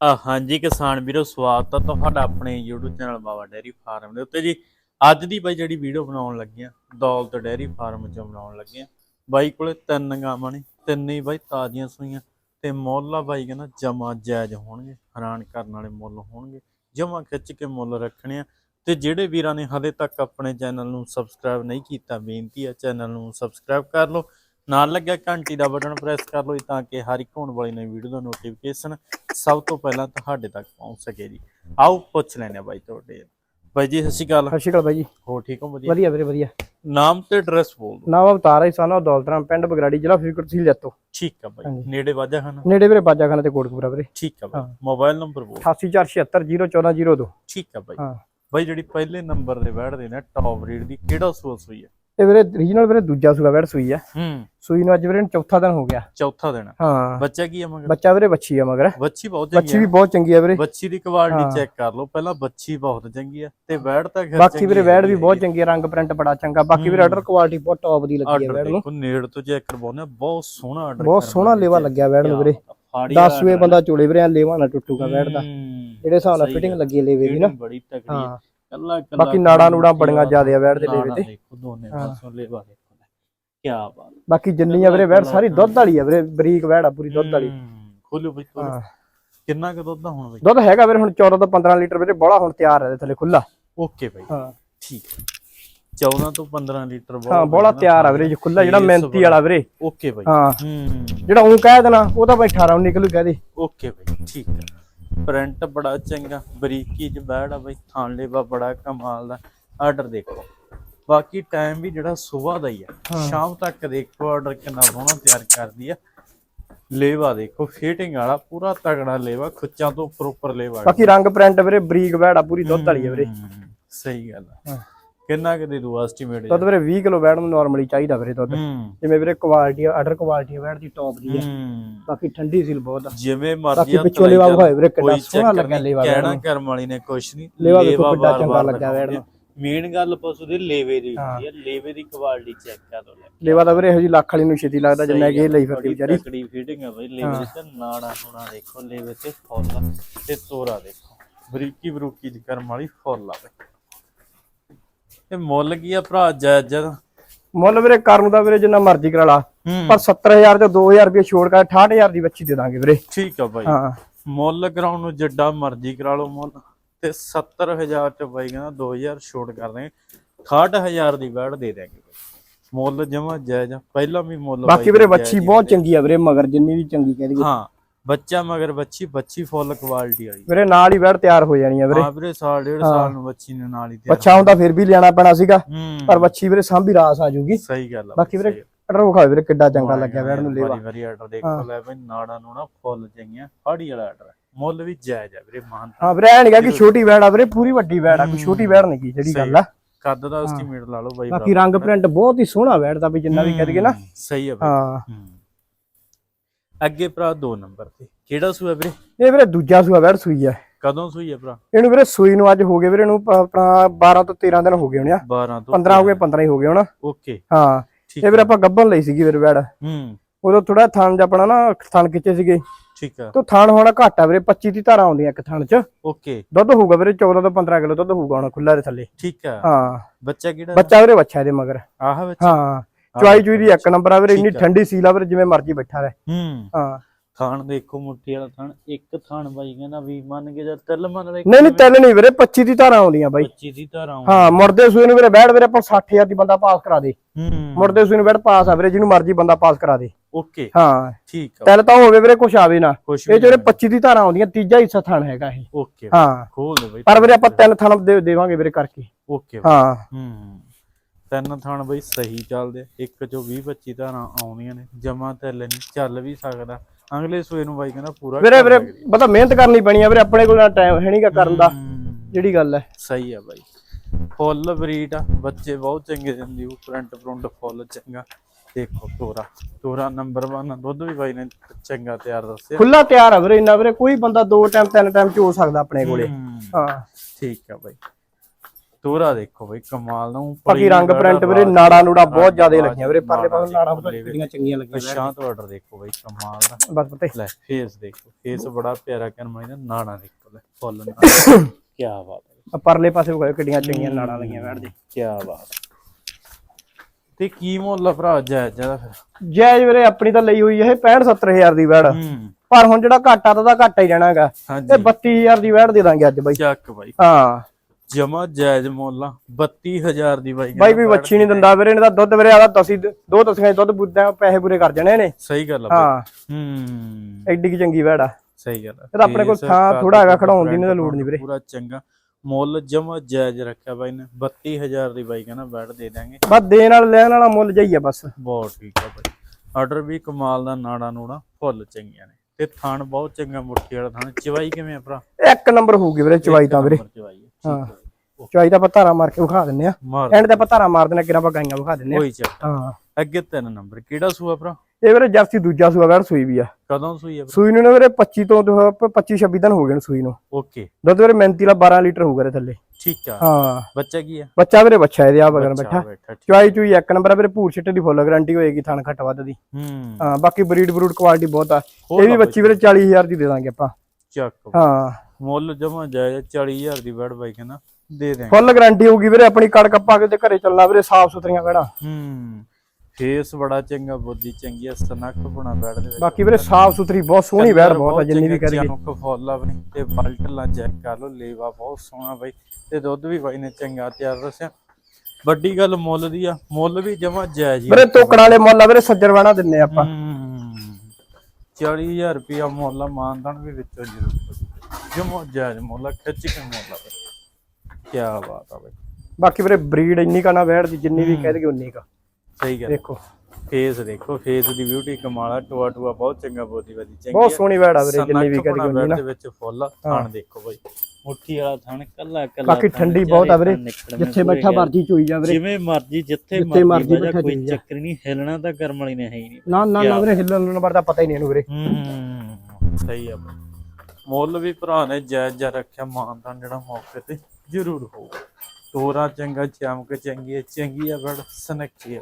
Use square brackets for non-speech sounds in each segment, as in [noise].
ਆ ਹਾਂਜੀ ਕਿਸਾਨ ਵੀਰੋ, ਸਵਾਗਤ ਹੈ ਤੁਹਾਡਾ ਆਪਣੇ YouTube channel Baba dairy farm ਦੇ ਉੱਤੇ ਜੀ। ਅੱਜ ਦੀ ਬਾਈ ਜਿਹੜੀ ਵੀਡੀਓ ਬਣਾਉਣ ਲੱਗੇ ਆ, ਦੌਲਤ ਡੇਅਰੀ ਫਾਰਮ ਚੋਂ ਬਣਾਉਣ ਲੱਗੇ ਆ। ਬਾਈ ਕੋਲੇ ਤਿੰਨ ਗਾਵਾਂ ਨੇ ਤਿੰਨ ਹੀ ਬਾਈ ਤਾਜ਼ੀਆਂ ਸੂਈਆਂ ਤੇ ਮੁੱਲ ਆ ਬਾਈ ਕਹਿੰਦਾ ਜਮਾ ਜਾਇਜ਼ ਹੋਣਗੇ, ਹੈਰਾਨ ਕਰਨ ਵਾਲੇ ਮੁੱਲ ਹੋਣਗੇ ਜਮਾ ਖਿੱਚ ਕੇ ਮੁੱਲ ਰੱਖਣੇ ਆ। ਤੇ ਜਿਹੜੇ ਵੀਰਾਂ ਨੇ ਹਲੇ ਤੱਕ ਆਪਣੇ ਚੈਨਲ ਨੂੰ ਸਬਸਕ੍ਰਾਈਬ ਨਹੀਂ ਕੀਤਾ, ਬੇਨਤੀ ਆ ਚੈਨਲ ਨੂੰ ਸਬਸਕ੍ਰਾਈਬ ਕਰ ਲਓ। ਨਾਲ ਲੱਗਿਆ ਘੰਟੀ ਦਾ ਬਟਨ ਪ੍ਰੈਸ ਕਰ ਲਓ ਤਾਂ ਕਿ ਹਰ ਇੱਕ ਹੋਣ ਵਾਲੀ ਨਵੀਂ ਵੀਡੀਓ ਦਾ ਨੋਟੀਫਿਕੇਸ਼ਨ ਸਭ ਤੋਂ ਪਹਿਲਾਂ ਤੁਹਾਡੇ ਤੱਕ ਪਹੁੰਚ ਸਕੇ ਜੀ। ਆਓ ਪੁੱਛ ਲੈਣੇ ਬਾਈ ਤੁਹਾਡੇ। ਬਾਈ ਜੀ ਸਤਿ ਸ਼੍ਰੀ ਅਕਾਲ। ਸਤਿ ਸ਼੍ਰੀ ਅਕਾਲ ਬਾਈ ਜੀ। ਹੋ ਠੀਕ ਹੋ? ਵਧੀਆ। ਵਧੀਆ ਵੀਰੇ ਵਧੀਆ। ਨਾਮ ਤੇ ਐਡਰੈਸ ਬੋਲ ਦਿਓ। ਨਾਮ ਅਵਤਾਰ ਹੈ ਸਾਨਾ ਦੌਲਤਰਾਮ ਪਿੰਡ ਬਗਰਾੜੀ ਜ਼ਿਲ੍ਹਾ ਫਰੀਦਕੋਟ ਤਹਿਸੀਲ ਜੱਤੋ। ਠੀਕ ਆ ਬਾਈ। ਹਾਂਜੀ। ਨੇੜੇ ਵਾਜਾ ਖਾਨਾ? ਨੇੜੇ ਵੀਰੇ ਬਾਜਾਖਾਨਾ ਤੇ ਕੋਟਕਪੂਰਾ ਵੀਰੇ। ਠੀਕ ਆ ਬਾਈ। ਹਾਂ। ਮੋਬਾਈਲ ਨੰਬਰ ਬੋਲ 8847701402 ਠੀਕ ਆ ਬਾਈ। ਹਾਂ ਬਾਈ ਜਿਹੜੀ ਪਹਿਲੇ ਨੰਬਰ ਦੇ ਬੈਠਦੇ ਨੇ ਟੌਪ ਰੇਟ ਦੀ ਕਿਹੜਾ ਸੋਸ ਹੋਈ ਹੈ? ਇਹ ਵੀਰੇ ਰੀਜਨਲ ਵੀਰੇ ਦੂਜਾ ਸੂਆ ਵੈੜ ਸੂਈ ਆ। ਹੂੰ। ਸੂਈ ਨੂੰ ਅੱਜ ਵੀਰੇ ਚੌਥਾ ਦਿਨ ਹੋ ਗਿਆ। ਚੌਥਾ ਦਿਨ। ਹਾਂ। ਬੱਚਾ ਕੀ ਆ ਮਗਰ? ਬੱਚਾ ਵੀਰੇ ਬੱਚੀ ਆ ਮਗਰ। ਬੱਚੀ ਬਹੁਤ ਬੱਚੀ ਚੰਗੀ ਵੀ ਆ। ਬਹੁਤ ਚੰਗੀ ਆ ਵੀਰੇ। ਬੱਚੀ ਦੀ ਕੁਆਲਿਟੀ। ਚੈੱਕ ਕਰ ਲਓ। ਪਹਿਲਾਂ ਬੱਚੀ ਬਹੁਤ ਚੰਗੀ ਆ ਤੇ ਵੈੜ ਤਾਂ ਖੈਰ ਬਾਕੀ ਵੀਰੇ ਵੈੜ ਵੀ ਬਹੁਤ। ਚੰਗੀ ਆ ਰੰਗ ਪ੍ਰਿੰਟ ਬੜਾ ਚੰਗਾ। ਬਾਕੀ ਵੀਰੇ। ਆਰਡਰ ਕੁਆਲਿਟੀ ਬਹੁਤ ਟੌਪ ਦੀ ਲੱਗੀ ਆ ਵੈੜ ਨੂੰ। ਦੇਖੋ ਨੇੜ ਤੋਂ ਚੈੱਕ ਕਰਵਾਉਨੇ ਬਹੁਤ ਸੋਹਣਾ ਆਰਡਰ ਬਹੁਤ ਸੋਹਣਾ ਲੇਵਾ ਲੱਗਿਆ ਵੈੜ ਨੂੰ ਵੀਰੇ। 10 ਵੇ ਬੰਦਾ ਚੋਲੇ ਵੀਰੇ ਲੇਵਾ ਨਾ ਟੁੱਟੂਗਾ ਵੈੜ ਦਾ। ਜਿਹੜੇ ਹਿਸਾਬ ਨਾਲ ਫਿਟਿੰਗ। ਲੱਗੀ ਲੇਵੇ ਦੀ ਨਾ। ਬੜੀ ਤਕੜੀ ਕੱਲਾ ਕੱਲਾ ਬਾਕੀ ਨਾੜਾਂ ਨੂੜਾਂ ਬੜੀਆਂ ਜ਼ਿਆਦੇ ਆ ਵੈੜ ਦੇ ਲੇਵੇ ਤੇ ਦੇਖੋ ਦੋਨੇ। ਪਾਸੋਂ ਲੇਵਾ ਦੇਖੋ ਕੀ ਬਾਤ। ਬਾਕੀ ਜਿੰਨੀ ਆ ਵੀਰੇ ਵੈੜ ਸਾਰੀ ਦੁੱਧ ਵਾਲੀ ਆ ਵੀਰੇ ਬਰੀਕ ਵੈੜ ਆ ਪੂਰੀ ਦੁੱਧ ਵਾਲੀ। ਖੋਲੋ ਬਈ ਖੋਲੋ ਕਿੰਨਾ ਕੁ ਦੁੱਧ ਹੁਣ ਬਈ? ਦੁੱਧ ਹੈਗਾ ਵੀਰੇ ਹੁਣ 14 ਤੋਂ 15 ਲੀਟਰ ਵੀਰੇ ਬੜਾ ਹੁਣ ਤਿਆਰ ਹੈ ਥੱਲੇ ਖੁੱਲਾ ਓਕੇ ਬਈ। ਹਾਂ। ਠੀਕ। ਹੈ 14 ਤੋਂ 15 ਲੀਟਰ ਬੋਲਾ ਹਾਂ ਬੜਾ ਤਿਆਰ ਆ ਵੀਰੇ ਜੀ ਖੁੱਲਾ ਜਿਹੜਾ ਮਿਹਨਤੀ ਵਾਲਾ ਵੀਰੇ। ਓਕੇ ਬਈ। ਹਾਂ। ਜਿਹੜਾ ਉਹ ਕਹਿ ਦੇਣਾ ਉਹ ਤਾਂ ਭਾਈ 18 19 ਕਿਲੋ ਕਹਿ ਦੇ। ਓਕੇ ਬਈ ਠੀਕ ਹੈ। ਪ੍ਰਿੰਟ ਬੜਾ ਚੰਗਾ ਬਰੀਕੀ ਚ ਬੈੜ ਬਈ ਥਾਣ ਲੇਵਾ ਬੜਾ ਕਮਾਲ ਦਾ। ਆਰਡਰ ਦੇਖੋ। ਬਾਕੀ ਟਾਈਮ ਵੀ ਜਿਹੜਾ ਸਵੇਰ ਦਾ ਹੀ ਆ। ਸ਼ਾਮ ਤੱਕ ਦੇਖੋ ਆਰਡਰ ਕਿੰਨਾ ਸੋਹਣਾ ਤਿਆਰ ਕਰਦੀ ਆ। ਲੇਵਾ ਦੇਖੋ ਫਿਟਿੰਗ ਵਾਲਾ ਪੂਰਾ ਤਗੜਾ ਲੇਵਾ ਖੁੱਚਾਂ ਤੋਂ ਉੱਪਰ ਲੇਵਾ। ਬਾਕੀ ਰੰਗ ਪ੍ਰਿੰਟ ਵੀਰੇ ਬਰੀਕ ਆ ਪੂਰੀ ਦੁੱਧ ਵਾਲੀ ਆ ਵੀਰੇ। ਸਹੀ ਗੱਲ ਆ। ਕਿੰਨਾ ਕਿ ਦੇ ਦੂ ਐਸਟੀਮੇਟ ਦੁੱਧ ਵੀਰੇ 20 ਕਿਲੋ ਵੈੜ ਨੂੰ ਨਾਰਮਲੀ ਚਾਹੀਦਾ ਵੀਰੇ ਦੁੱਧ। ਜਿਵੇਂ ਵੀਰੇ ਕੁਆਲਿਟੀ ਆ ਆਰਡਰ ਕੁਆਲਿਟੀ ਆ ਵੈੜ ਦੀ ਟੌਪ ਦੀ ਆ। ਹੂੰ। ਬਾਕੀ ਠੰਡੀ ਸੀਲ ਬਹੁਤ ਆ। ਜਿਵੇਂ ਮਰਜ਼ੀ ਪਿੱਛੋਂ ਲੇਵਾ ਵਿਖਾਏ ਵੀਰੇ ਕਿੰਨਾ ਸੋਹਣਾ ਲੱਗਾ ਲੇਵਾ ਕਹਿਣਾ ਕਰਮ ਵਾਲੀ ਨੇ ਕੁਛ ਨਹੀਂ। ਲੇਵਾ ਵੇਖੋ ਕਿੱਡਾ ਚੰਗਾ ਲੱਗਾ ਵੈੜ ਨੂੰ। ਮੇਨ ਗੱਲ ਪਸ਼ੂ ਦੇ ਲੇਵੇ ਦੀ ਹੁੰਦੀ ਹੈ। ਲੇਵੇ ਦੀ ਕੁਆਲਿਟੀ ਚੈੱਕ ਕਰ ਲੈ ਲੇਵਾ ਤਾਂ ਵੀਰੇ ਇਹੋ ਜੀ ਲੱਖ ਵਾਲੀ ਨੂੰ ਛੇਤੀ ਲੱਗਦਾ ਜਿੰਨਾ ਕਿ ਇਹ ਲਈ ਫਿਰਦੀ ਵਿਚਾਰੀ। ਤਕੜੀ ਫੀਡਿੰਗ ਹੈ ਬਈ। ਲੇਵੇ ਤੇ ਨਾੜਾ ਹੋਣਾ ਦੇਖੋ ਲੇਵੇ ਤੇ ਫੁੱਲ ਤੇ ਤੋਰਾ ਦੇਖੋ। ਬਰੀਕੀ ਬਰੂਕੀ ਦੀ ਕਰਮ ਵਾਲੀ ਫੁੱਲ ਆ ਬਈ। ਇਹ ਮੁੱਲ ਕੀ ਆ ਭਰਾ ਜਾਇਜ਼ ਜਦ ਮੁੱਲ ਵੀਰੇ ਕਰਨ ਦਾ ਵੀਰੇ ਜਿੰਨਾ ਮਰਜ਼ੀ ਕਰਾ ਲਾ। ਪਰ 70000 ਤੇ 2000 ਰੁਪਏ ਛੋੜ ਕਰ 68000 ਦੀ ਬੱਚੀ ਦੇ ਦਾਂਗੇ ਵੀਰੇ। ਠੀਕ ਆ ਬਾਈ। ਹਾਂ। ਮੁੱਲ ਕਰਾਉਣ ਨੂੰ ਜਿੱਡਾ ਮਰਜ਼ੀ ਕਰਾ ਲਓ ਮੁੱਲ। ਤੇ 70000 ਚ ਬਾਈ ਕਹਿੰਦਾ 2000 ਛੋਟ ਕਰ ਦੇਂਗੇ 68000 ਦੀ ਵੈੜ ਦੇ ਦੇਂਗੇ ਮੁੱਲ ਜਮਾ ਜਾਇਜ਼। ਪਹਿਲਾਂ ਵੀ ਮੁੱਲ ਬਾਕੀ ਵੀਰੇ ਬੱਚੀ ਬਹੁਤ ਚੰਗੀ ਆ ਵੀਰੇ ਮਗਰ ਜਿੰਨੀ ਵੀ ਚੰਗੀ ਕਹਿ ਦਈਏ। ਹਾਂ। ਬੱਚਾ ਮਗਰ ਬੱਚੀ ਬੱਚੀ ਫੁੱਲ ਕੁਆਲਿਟੀ ਵਾਲੀ ਵੀਰੇ ਨਾਲ ਹੀ ਵੈੜ ਤਿਆਰ ਹੋ ਜਾਣੀ ਆ ਵੀਰੇ। ਹਾਂ ਵੀਰੇ ਸਾਲ ਡੇਢ ਸਾਲ ਨੂੰ ਬੱਚੀ ਨੇ ਨਾਲ ਹੀ ਤਿਆਰ ਬੱਚਾ ਹੁੰਦਾ ਫਿਰ ਵੀ ਲਿਆਣਾ ਪੈਣਾ ਸੀਗਾ। ਪਰ ਬੱਚੀ ਵੀਰੇ ਸਾਂਭੀ ਰਾਸ ਆ ਜੂਗੀ। ਸਹੀ ਗੱਲ ਆ ਬਾਕੀ ਵੀਰੇ ਅਡਰ ਵਿਖਾਓ ਵੀਰੇ ਕਿੱਡਾ ਚੰਗਾ ਲੱਗਿਆ ਵੈੜ ਨੂੰ ਲੇਵਾ। ਵਾਰੀ ਆਰਡਰ ਦੇਖੋ ਲੈ ਬਈ ਨਾੜਾ ਨੂੰ ਨਾ ਫੁੱਲ ਚੰਗੀਆਂ ਫਾੜੀ ਵਾਲਾ ਆਰਡਰ ਮੁੱਲ ਵੀ ਜਾਇਜ਼ ਆ ਵੀਰੇ ਮਾਨ ਹਾਂ ਵੀਰੇ ਐ ਨਹੀਂਗਾ ਕਿ ਛੋਟੀ ਵੈੜ ਆ ਵੀਰੇ ਪੂਰੀ ਵੱਡੀ ਵੈੜ ਆ ਕੋਈ ਛੋਟੀ ਵੈੜ ਨਹੀਂ ਗੀ ਜਿਹੜੀ ਗੱਲ ਆ। ਕੱਦ ਦਾ ਐਸਟੀਮੇਟ ਲਾ ਲਓ ਬਾਈ ਬਾਕੀ ਰੰਗ ਪ੍ਰਿੰਟ ਬਹੁਤ ਹੀ ਸੋਹਣਾ ਵੈੜ ਦਾ ਵੀ ਜਿੰਨਾ ਵੀ ਕਹਿ ਦਈਏ ਨਾ। ਸਹੀ ਆ ਹੂੰ। ਅੱਗੇ ਭਰਾ 2 ਨੰਬਰ ਤੇ। ਕਿਹੜਾ ਸੂਆ ਵੀਰੇ? ਇਹ ਵੀਰੇ ਦੂਜਾ ਸੂਆ ਵੈੜ ਸੂਈ ਆ। ਕਦੋਂ ਸੂਈ ਆ ਭਰਾ? ਇਹਨੂੰ ਵੀਰੇ ਸੂਈ ਨੂੰ ਅੱਜ ਹੋ ਗਏ ਵੀਰੇ ਇਹਨੂੰ ਆਪਣਾ 12 ਤੋਂ 13 ਦਿਨ ਹੋ ਗਏ ਹੋਣੇ ਆ। 12 ਤੋਂ 15 ਹੋ ਗਏ 15 ਹੀ ਹੋ ਗਏ ਹੋਣਾ। ਓਕੇ। ਹਾਂ। ਇਹ ਵੀਰੇ ਆਪਾਂ ਗੱਬਨ ਲਈ ਸੀਗੀ ਵੀਰੇ ਵੈੜ। ਹੂੰ। ਉਦੋਂ ਥੋੜਾ ਥਣ ਜਿਹਾ ਆਪਣਾ ਨਾ ਥਣ ਖਿੱਚੇ ਸੀਗੇ। ਠੀਕ ਆ। ਤੋਂ ਥਣ ਹੋਣਾ ਘੱਟ ਆ ਵੀਰੇ 25 ਦੀ ਧਾਰਾਂ ਆਉਂਦੀਆਂ ਇੱਕ ਥਣ 'ਚ। ਓਕੇ। ਦੁੱਧ ਹੋਊਗਾ ਵੀਰੇ 14 ਤੋਂ 15 ਕਿਲੋ ਦੁੱਧ ਹੋਊਗਾ ਹੁਣ ਖੁੱਲਾ ਦੇ ਥੱਲੇ। ਠੀਕ ਆ। ਹਾਂ। ਬੱਚਾ ਕਿਹੜਾ? ਬੱਚਾ ਵੀਰੇ ਬੱਚਾ ਇਹਦੇ ਮਗਰ। ਆਹ ਬੱਚਾ ਹਾਂ। ਚੁਆਈ ਚੁਈ ਦੀ ਇੱਕ ਨੰਬਰ ਆ ਵੀਰੇ ਇੰਨੀ ਠੰਡੀ ਸੀਲ ਆ ਵੀਰੇ ਜਿਵੇਂ ਮਰਜ਼ੀ ਬੈਠਾ ਰਹੇ। ਹੂੰ। ਹਾਂ। ਥਾਣ ਦੇਖੋ ਮੁੱਠੀ ਵਾਲਾ ਥਾਣ ਇੱਕ ਥਾਣ ਬਾਈ ਕਹਿੰਦਾ ਵੀ ਮੰਨ ਕੇ ਜਦ ਤਿਲ ਮੰਨ ਲੈ ਨਹੀਂ ਨਹੀਂ ਤਿੰਨ ਨਹੀਂ ਵੀਰੇ 25 ਦੀ ਧਾਰਾਂ ਆਉਂਦੀਆਂ ਬਾਈ। 25 ਦੀ ਧਾਰਾ ਹਾਂ ਮੁਰਦੇ ਸੂਏ ਨੂੰ ਵੀਰੇ ਬੈਠ ਵੀਰੇ ਆਪਾਂ 60000 ਦੀ ਬੰਦਾ ਪਾਸ ਕਰਾ ਦੇ। ਹੂੰ। ਮੁਰਦੇ ਸੂਏ ਨੂੰ ਬੈਠ ਪਾਸ ਆ ਵੀਰੇ ਜਿਹਨੂੰ ਮਰਜ਼ੀ ਬੰਦਾ ਪਾਸ ਕਰਾ ਦੇ। ਓਕੇ। ਹਾਂ। ਠੀਕ ਆ। ਤਿਲ ਤਾਂ ਹੋਵੇ ਵੀਰੇ ਕੁਛ ਆਵੇ ਨਾ। ਇਹ ਜਿਹੜੇ 25 ਦੀ ਧਾਰਾਂ ਆਉਂਦੀਆਂ ਤੀਜਾ ਹਿੱਸਾ ਥਣ ਹੈਗਾ ਇਹ। ਓਕੇ। ਹਾਂ। ਖੋਲ ਦੇ ਬਾਈ। ਪਰ ਵੀਰੇ ਆਪਾਂ ਤਿੰਨ ਥਣ ਦੇਵਾਂਗੇ ਵੀਰੇ ਕਰਕੇ। ਓਕੇ ਹਾਂ। ਹੂੰ। ਤਿੰਨ ਥਾਣ ਬਈ ਸਹੀ ਚੱਲਦੇ ਇੱਕ ਚੋਂ 20 25 ਧਾਰਾਂ ਆਉਂਦੀਆਂ ਨੇ ਜਮਾ ਤੇ ਨਹੀਂ ਚੱਲ ਵੀ ਸਕਦਾ। ਅਗਲੇ ਸੂਏ ਨੂੰ ਬਾਈ ਕਹਿੰਦਾ ਪੂਰਾ ਵੀਰੇ ਵੀਰੇ। ਪਤਾ ਮਿਹਨਤ ਕਰਨੀ ਪੈਣੀ ਆ ਵੀਰੇ ਆਪਣੇ ਕੋਲ ਟਾਈਮ ਹੈ ਨਹੀਂਗਾ ਕਰਨ ਦਾ। ਜਿਹੜੀ ਗੱਲ ਹੈ। ਸਹੀ ਆ ਬਾਈ। ਫੁੱਲ ਬਰੀਡ ਆ ਬੱਚੇ ਬਹੁਤ ਚੰਗੇ ਦਿੰਦੀ ਉਹ ਪ੍ਰਿੰਟ ਪ੍ਰਿੰਟ ਫੁੱਲ ਚੰਗਾ। ਦੇਖੋ ਤੋਰਾ ਤੋਰਾ ਨੰਬਰ 1 ਦੁੱਧ ਵੀ ਬਾਈ ਨੇ ਚੰਗਾ ਤਿਆਰ ਦੱਸਿਆ। ਖੁੱਲਾ ਤਿਆਰ ਆ ਵੀਰੇ ਇੰਨਾ ਵੀਰੇ ਕੋਈ ਬੰਦਾ ਦੋ ਟਾਈਮ ਤਿੰਨ ਟਾਈਮ ਚ ਸਕਦਾ ਆਪਣੇ ਕੋਲੇ। ਹਾਂ। ਠੀਕ ਆ ਬਾਈ। ਤੋਰਾ ਦੇਖੋ ਬਈ ਕਮਾਲ ਊਂ ਬਾਕੀ ਰੰਗ ਪ੍ਰਿੰਟ ਵੀਰੇ ਨਾੜਾਂ ਨੂੜਾ ਬਹੁਤ ਜ਼ਿਆਦਾ ਲੱਗੀਆਂ ਵੀਰੇ ਪਰਲੇ ਪਾਸੇ ਨਾੜਾਂ। ਕਿੰਨੀਆਂ ਚੰਗੀਆਂ ਲੱਗੀਆਂ ਤੋਂ ਆਰਡਰ ਦੇਖੋ ਬਈ ਕਮਾਲ ਦਾ। ਬਸ ਪਤੇ ਲੈ ਫੇਸ ਦੇਖੋ ਫੇਸ ਬੜਾ ਪਿਆਰਾ ਕਰਮਾਈ ਦਾ ਨਾਣਾ ਦੇਖੋ ਲੈ ਫੁੱਲ [coughs] ਕੀ ਬਾਤ ਹੈ। ਪਰਲੇ ਪਾਸੇ ਵੀ ਕਿੰਨੀਆਂ ਚੰਗੀਆਂ ਨਾੜਾਂ ਲੱਗੀਆਂ ਬੈਠ ਦੀ ਕੀ ਬਾਤ ਤੇ ਕੀ ਮੁੱਲ ਭਰਾ ਜੈ ਜਦਾ ਫਿਰ? ਜਾਇਜ਼ ਵੀਰੇ ਆਪਣੀ ਤਾਂ ਲਈ ਹੋਈ ਇਹ 65 70000 ਦੀ ਵੈੜ ਪਰ ਹੁਣ ਜਿਹੜਾ ਘਾਟਾ ਤਾਂ ਘਾਟਾ ਹੀ ਰਹਿਣਾਗਾ। ਇਹ 32000 ਦੀ ਵੈੜ ਦੇ ਦਾਂਗੇ ਅੱਜ ਬਾਈ। ਚੱਕ ਬਾਈ। ਹਾਂ। ਜਮਾ ਜਾਇਜ਼ ਮੁੱਲ ਆ 32000 ਦੀ ਬਾਈ ਬਾਈ ਕੋਈ ਵੱਛੀ ਨਹੀਂ ਦਿੰਦਾ ਵੀਰੇ ਇਹਦਾ ਦੁੱਧ ਵੀਰੇ ਆਦਾ ਦਸੀ ਦੋ ਦਸੀਆਂ ਦੁੱਧ ਬੁੱਧਾ ਪੈਸੇ ਪੂਰੇ ਕਰ ਜਾਣੇ ਨੇ ਸਹੀ ਗੱਲ ਆ ਹਾਂ। ਹੂੰ। ਐਡੀ ਕੀ ਚੰਗੀ ਵੈੜ ਆ। ਸਹੀ ਗੱਲ ਆ। ਇਹਦਾ ਆਪਣੇ ਕੋਲ ਥਾਂ ਥੋੜਾ ਹੈਗਾ ਖੜਾਉਣ ਦੀ ਨਹੀਂ ਤਾਂ ਲੋੜ ਨਹੀਂ ਵੀਰੇ। ਪੂਰਾ ਚੰਗਾ। ਮੁੱਲ ਜਮਾ ਜਾਇਜ਼ ਰੱਖਿਆ ਬਾਈ ਨੇ 32000 ਦੀ ਬਾਈ ਕਹਿੰਦਾ ਬੈਡ ਦੇ ਦਾਂਗੇ ਬਸ ਦੇਣ ਵਾਲਾ ਲੈਣ ਵਾਲਾ ਮੁੱਲ ਜਾਈਆ ਬਸ। ਬਹੁਤ ਠੀਕ ਆ ਬਾਈ। ਆਰਡਰ ਵੀ ਕਮਾਲ ਦਾ ਨਾੜਾ ਨੂੜਾ ਫੁੱਲ ਚੰਗੀਆਂ ਨੇ। ਤੇ ਥਣ ਬਹੁਤ ਚੰਗਾ ਮੁੱਠੀ ਵਾਲਾ ਥਣ। ਚਵਾਈ ਕਿਵੇਂ ਆ ਭਰਾ? ਇੱਕ ਨੰਬਰ ਹੋਊਗੀ ਵੀਰੇ ਚਵਾਈ ਤਾਂ ਵੀਰੇ। ਚਵਾਈ ਹੈ। ਚਵਾਈ ਤਾਂ ਆਪਾਂ ਧਾਰਾ ਮਾਰ ਕੇ ਵਿਖਾ ਦਿੰਨੇ ਆ। ਮਾਰ ਐਂਡ ਤੇ ਆਪਾਂ ਧਾਰਾ ਮਾਰ ਦਿੰਨੇ ਕਿਰਾਂ ਆਪਾਂ ਗਾਈਆਂ ਵਿਖਾ ਦਿੰਨੇ ਆ। ਕੋਈ ਚੱਕ ਹਾਂ। ਅੱਗੇ ਤਿੰਨ ਨੰਬਰ ਕਿਹੜਾ ਸੂਆ ਭਰਾ? ਇਹ ਵੀਰੇ ਜਰਸੀ ਦੂਜਾ ਸੂਆ ਵੈੜ ਸੂਈ ਵੀ ਆ। ਕਦੋਂ ਸੂਈ ਆ ਭਰਾ ਸੂਈ ਨੂੰ ਨਾ ਵੀਰੇ 25 ਤੋਂ 25 26 ਦਿਨ ਹੋ ਗਏ ਨੇ ਸੂਈ ਨੂੰ। ਓਕੇ। ਦੁੱਧ ਵੀਰੇ 35 ਲਾ 12 ਲੀਟਰ ਹੋਊਗਾ ਇਹਦੇ ਥੱਲੇ। ਠੀਕ ਆ। ਹਾਂ। ਬੱਚਾ ਕੀ ਆ? ਬੱਚਾ ਵੀਰੇ ਬੱਚਾ ਇਹਦੇ ਆ ਬਗਨ ਬੱਚਾ ਬੈਠਾ। ਠੀਕ ਚਵਾਈ ਚੂਈ ਇੱਕ ਨੰਬਰ ਆ ਵੀਰੇ ਭੂਰ ਛਿੱਟੇ ਦੀ ਫੁੱਲ ਗਾਰੰਟੀ ਹੋਏਗੀ ਥਣ ਘੱਟ ਵੱਧ ਦੀ। ਹੂੰ। ਹਾਂ ਬਾਕੀ ਬਰੀਡ ਬਰੂਡ ਕੁਆਲਿਟੀ ਬਹੁਤ ਆ। ਹੋਰ ਇਹ ਵੀ ਬੱਚੀ ਵੀਰੇ 40000 ਦੀ ਦੇ ਦਾਂਗੇ ਆਪਾਂ। ਚੱਕ। ਹਾਂ। ਮੁੱਲ ਜਮਾ ਜਾਇਜ਼ 40000 ਦੀ ਬੈਡ ਬਾਈ ਕਹਿੰਦਾ ਦੇ ਦੇ ਫੁੱਲ ਗਾਰੰਟੀ ਹੋਊਗੀ ਵੀਰੇ ਆਪਣੀ ਕੜ ਕੱਪਾ ਕੇ ਤੇ ਘਰੇ ਚੱਲਣਾ ਵੀਰੇ ਸਾਫ਼ ਸੁਥਰੀਆਂ ਵੜਾ ਹੂੰ ਫੇਸ ਬੜਾ ਚੰਗਾ ਬੁੱਧੀ ਚੰਗੀ ਆ ਸਨੱਖ ਬਣਾ ਬੈਡ ਦੇ ਵਿੱਚ। ਬਾਕੀ ਵੀਰੇ ਸਾਫ਼ ਸੁਥਰੀ ਬਹੁਤ ਸੋਹਣੀ ਵੈੜ ਬਹੁਤ ਆ ਜਿੰਨੀ ਵੀ ਕਰੀਏ। ਨੂੰ ਫੁੱਲ ਆਪਣੀ ਤੇ ਬਲਟ ਲਾ ਚੈੱਕ ਕਰ ਲਓ ਲੇਵਾ ਬਹੁਤ ਸੋਹਣਾ ਬਾਈ ਤੇ ਦੁੱਧ ਵੀ ਬਾਈ ਨੇ ਚੰਗਾ ਤਿਆਰ ਦੱਸਿਆ। ਵੱਡੀ ਗੱਲ ਮੁੱਲ ਦੀ ਆ ਮੁੱਲ ਵੀ ਜਮਾ ਜਾਇਜ਼ ਹੀ ਆ। ਵੀਰੇ ਤੋਕੜ ਵਾਲੇ ਮੁੱਲ ਆ ਵੀਰੇ ਸੱਜਰ ਵਾਣਾ ਦਿੰਨੇ ਆਪਾਂ। ਹੂੰ 40000 ਰੁਪਿਆ ਮੁੱਲ ਆ ਮਾਨਦਾਨ ਵੀ ਵਿੱਚੋਂ ਜ਼ਰੂਰ। ਜਮਾ ਜਾਇਜ਼ ਮੁੱਲ ਆ, ਖਿੱਚ ਕੇ ਮੁੱਲ ਆ ਕੀ ਬਾਤ ਆ ਬਾਈ। ਬਾਕੀ ਵੀਰੇ ਬਰੀਡ ਇੰਨੀ ਕਾ ਨਾ ਵੈੜ ਦੀ ਜਿੰਨੀ ਵੀ ਕਹਿ ਦਈਏ ਉਨੀ ਕਾ। ਸਹੀ ਗੱਲ ਦੇਖੋ। ਫੇਸ ਦੇਖੋ ਫੇਸ ਦੀ ਬਿਊਟੀ ਕਮਾਲਾ ਟੋਆ ਟੋਆ ਬਹੁਤ ਚੰਗਾ ਬੋਦੀ ਵਾਦੀ ਚੰਗੀ ਬਹੁਤ ਆ। ਸੋਹਣੀ ਵੈੜ ਆ ਵੀਰੇ ਜਿੰਨੀ ਵੀ ਕਹਿ ਦਈਏ ਉਨੀ ਨਾ। ਦੇ ਵਿੱਚ ਫੁੱਲ ਥਣ ਦੇਖੋ ਬਾਈ। ਮੁੱਠੀ ਵਾਲਾ ਥਣ ਕੱਲਾ ਕੱਲਾ ਬਾਕੀ ਠੰਡੀ ਬਹੁਤ ਆ ਵੀਰੇ ਜਿੱਥੇ ਬੈਠਾ। ਮਰਜ਼ੀ ਚੋਈ ਜਾ ਵੀਰੇ ਜਿਵੇਂ ਮਰਜ਼ੀ ਜਿੱਥੇ ਮਰਜ਼ੀ ਬੈਠਾ ਕੋਈ। ਚੱਕਰ ਨਹੀਂ ਹਿਲਣਾ ਤਾਂ ਕਰਮ ਵਾਲੀ ਨੇ ਹੈ ਹੀ ਨਹੀਂ ਨਾ ਨਾ ਨਾ ਵੀਰੇ ਹਿੱਲਣ ਨੂੰ ਵਰਦਾ ਪਤਾ ਹੀ ਨਹੀਂ ਇਹਨੂੰ ਵੀਰੇ। ਹੂੰ ਸਹੀ ਆ ਬਾਈ। ਮੁੱਲ ਵੀ ਭਰਾ ਨੇ ਜਾਇਜ਼ ਜਾ ਰੱਖਿਆ ਮਾਨਤਾਨ ਜਿਹੜਾ ਮੌਕੇ ਤੇ ਜ਼ਰੂਰ ਹੋਊਗਾ। ਤੋਰਾ ਚੰਗਾ ਚਮਕ ਚੰਗੀ ਹੈ ਚੰਗੀ ਆ ਬੜ ਸਨੱਖੀ ਆ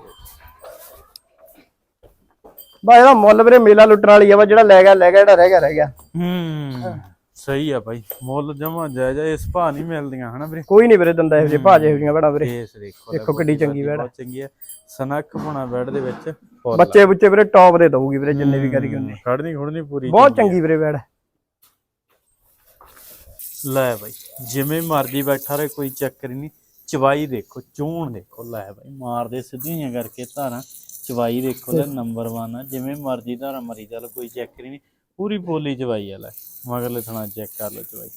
ਬਾਈ। ਇਹਦਾ ਮੁੱਲ ਵੀਰੇ ਮੇਲਾ ਲੁੱਟਣ ਵਾਲੀ ਆ ਵਾ ਜਿਹੜਾ ਲੈ ਗਿਆ ਲੈ ਗਿਆ ਜਿਹੜਾ ਰਹਿ ਗਿਆ ਰਹਿ ਗਿਆ। ਹੂੰ ਸਹੀ ਆ ਬਾਈ ਮੁੱਲ ਜਮਾ ਜਾਇਜ਼ ਆ, ਇਸ ਭਾਅ ਨਹੀਂ ਮਿਲਦੀਆਂ ਹਨਾ ਵੀਰੇ? ਕੋਈ ਨਹੀਂ ਵੀਰੇ ਦਿੰਦਾ ਇਹੋ ਜਿਹੇ ਭਾਜੇ ਜਿਹੀਆਂ ਵੜਾ ਵੀਰੇ। ਦੇਖੋ ਕਿੱਡੀ ਚੰਗੀ ਬਹੁਤ ਵੈੜ। ਚੰਗੀ ਹੈ ਸਨੱਖ ਬਣਾ ਬੈਡ ਦੇ ਵਿੱਚ ਬੱਚੇ ਬੁੱਚੇ ਵੀਰੇ ਟੌਪ ਦੇ ਦਊਗੀ ਵੀਰੇ ਜਿੰਨੇ ਵੀ ਕਰੀ ਉਹਨੇ। ਖੜਨੀ ਖੁੜਨੀ ਪੂਰੀ ਬਹੁਤ ਚੰਗੀ ਵੀਰੇ ਵੈੜ ਲੈ ਬਾਈ ਜਿਵੇਂ ਮਰਜ਼ੀ ਬੈਠਾ ਰਹੇ ਕੋਈ ਚੱਕਰ ਨਹੀਂ। ਚਵਾਈ ਦੇਖੋ ਚੂਣ ਦੇਖੋ ਲੈ ਬਾਈ ਮਾਰਦੇ ਸਿੱਧੀਆਂ ਕਰਕੇ ਧਾਰਾਂ ਚਵਾਈ ਦੇਖੋ ਲੈ ਨੰਬਰ 1 ਆ। ਜਿਵੇਂ ਮਰਜ਼ੀ ਧਾਰਾਂ ਮਰੀ ਚੱਲ ਕੋਈ ਚੱਕਰ ਨਹੀਂ। ਪੂਰੀ ਬੋਲੀ ਚਵਾਈ ਆ ਲੈ। ਮਗਰਲੇ ਥਣਾ ਚੈੱਕ ਕਰ ਲਓ ਚਵਾਈ।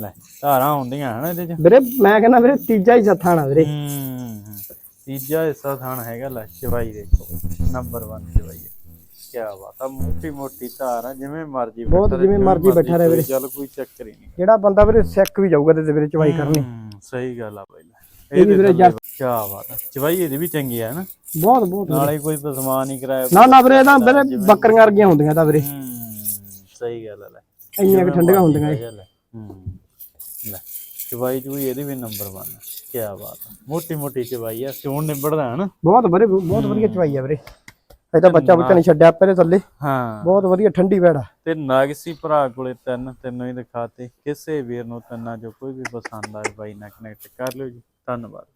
ਲੈ ਧਾਰਾਂ ਹੁੰਦੀਆਂ ਹਨ ਇਹਦੇ ਚ? ਵੀਰੇ ਮੈਂ ਕਹਿੰਦਾ ਵੀਰੇ ਤੀਜਾ ਹੀ ਸਥਾਨ ਵੀਰੇ। ਹੂੰ ਤੀਜਾ ਹਿੱਸਾ ਥਾਣ ਹੈਗਾ ਲੈ ਚਵਾਈ ਦੇਖੋ। ਨੰਬਰ 1 ਚਵਾਈ ਹੈ ਕੀ ਬਾਤ ਆ ਮੋਟੀ ਮੋਟੀ ਧਾਰ ਆ ਜਿਵੇਂ ਮਰਜ਼ੀ ਬਹੁਤ ਬੈਠਾ ਰਹੇ, ਜਿਵੇਂ ਮਰਜ਼ੀ ਬੈਠਾ ਰਹੇ ਵੀਰੇ। ਚੱਲ ਕੋਈ ਚੱਕਰ ਹੀ ਨਹੀਂ। ਜਿਹੜਾ ਬੰਦਾ ਵੀਰੇ ਸਿੱਖ ਵੀ ਜਾਊਗਾ ਤੇ ਵੀਰੇ ਚਵਾਈ ਕਰਨੀ। ਹੂੰ, ਸਹੀ ਗੱਲ ਆ ਬਾਈ ਇਹ ਵੀ ਵੀਰੇ ਜੱਟ- ਕੀ ਬਾਤ ਆ ਚਵਾਈ ਇਹਦੀ ਵੀ ਚੰਗੀ ਆ ਨਾ? ਬਹੁਤ ਬਹੁਤ ਨਾਲੇ ਕੋਈ ਪਸਮਾਨ ਨਹੀਂ ਕਰਾਇਆ ਨਾ ਨਾ ਵੀਰੇ ਇਹਦਾ ਵੀਰੇ ਬੱਕਰੀਆਂ ਵਰਗੀਆਂ ਹੁੰਦੀਆਂ ਤਾਂ ਵੀਰੇ। ਹੂੰ ਸਹੀ ਗੱਲ ਆ ਲੈ। ਇੰਨੀਆਂ ਕਿ ਠੰਡੀਆਂ ਹੁੰਦੀਆਂ ਇਹ। ਆ। ਹੂੰ ਲੈ ਚਵਾਈ ਚੂਈ ਇਹਦੀ ਵੀ ਨੰਬਰ 1 ਕੀ ਬਾਤ ਆ ਮੋਟੀ ਮੋਟੀ ਚਵਾਈ ਆ ਸਿਉਣ ਨਿਬੜਦਾ ਹੈ ਨਾ? ਬਹੁਤ ਵੀਰੇ ਬਹੁਤ ਵਧੀਆ ਚਵਾਈ ਆ ਵੀਰੇ। ਇਹ ਤਾਂ ਬੱਚਾ ਬੁੱਚਾ ਨਹੀਂ ਛੱਡਿਆ ਪਹਿਲੇ ਥੱਲੇ। ਹਾਂ। ਬਹੁਤ ਵਧੀਆ ਠੰਡੀ ਵੈੜ ਆ। ਤੇ ਨਾਗਸੀ ਭਰਾ ਕੋਲੇ ਤਿੰਨ ਤਿੰਨੋਂ ਹੀ ਦਿਖਾਤੇ। ਕਿਸੇ ਵੀਰ ਨੂੰ ਤਿੰਨਾਂ ਚੋਂ ਕੋਈ ਵੀ ਪਸੰਦ ਆਏ ਬਾਈ ਨਾਲ ਕਨੈਕਟ ਕਰ ਲਿਓ ਜੀ। ਧੰਨਵਾਦ।